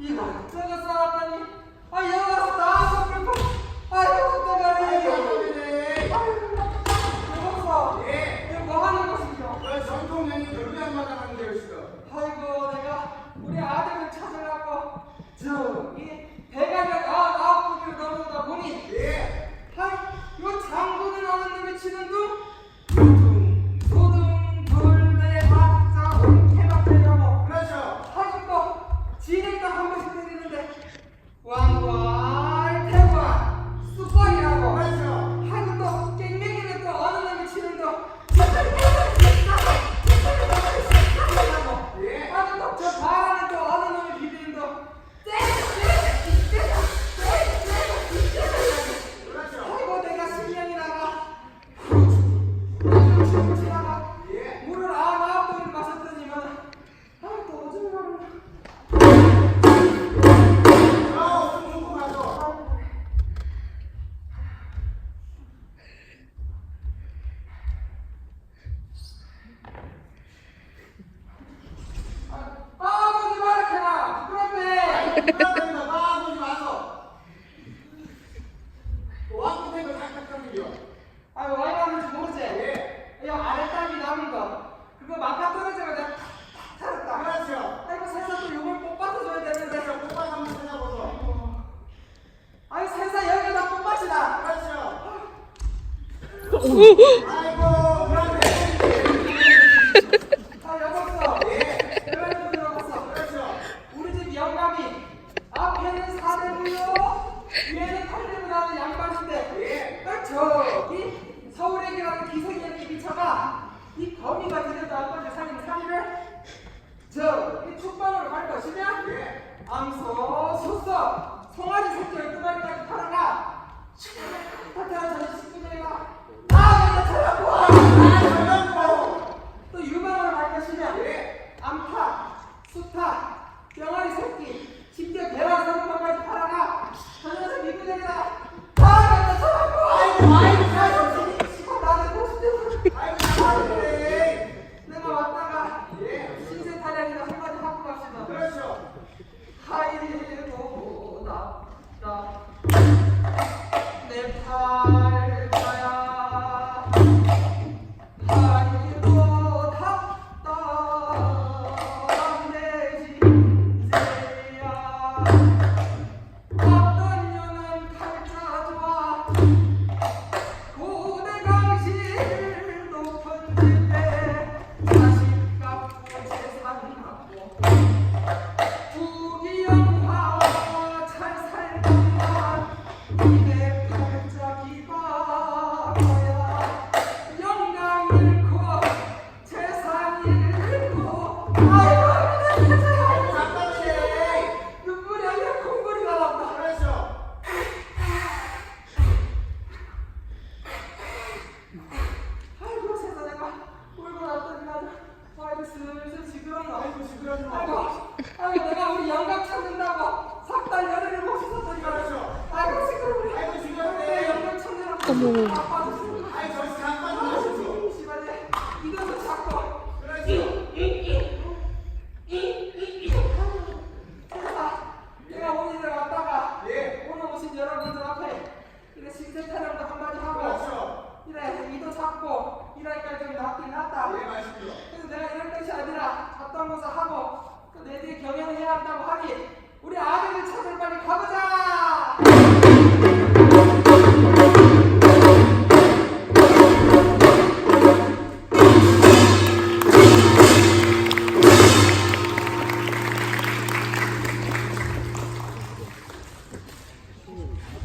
이 낙타가 쌓았다니. 아 얘가 다 선물 아 이거 어떡하니 아이고 여보사 예. 이거 뭐 하는 것인가 왜 전통년이 결혼한 마당 하는 데였어? 아이고 내가 우리 아들을 찾으려고. 저기 대가리가 아홉 군을 넘어다 보니. 예. 아이 요 장군을 아는 놈이 치는 둥? 아, 와이가 하는지 모르지? 예. 야, 아래 땅이 남은 거. 그거 막판 떨어지면 내가 탁, 탁, 탁. 그렇죠. 아이고, 세상 또 욕을 뽑아서 줘야 되는데. 뽑아서 한번 찾아보소. 아이, 세상 여기다 뽑아시다. 그렇죠. 그러나 이 범위가 되려도 아빠는 사는 상을 저이 촉방으로 갈 것이냐? 예. 암소, 숫소, 송아지 새끼 12마리까지 팔아라. 파트한 자식 식구들이가 나에게 찾아고 찾아고 또 유방으로 갈 것이냐? 예. 암탉, 수탉, 병아리 새끼, 직접 대화하는 것까지 팔아라. 저 녀석 미끄들이다. the 경영해야 한다고 하니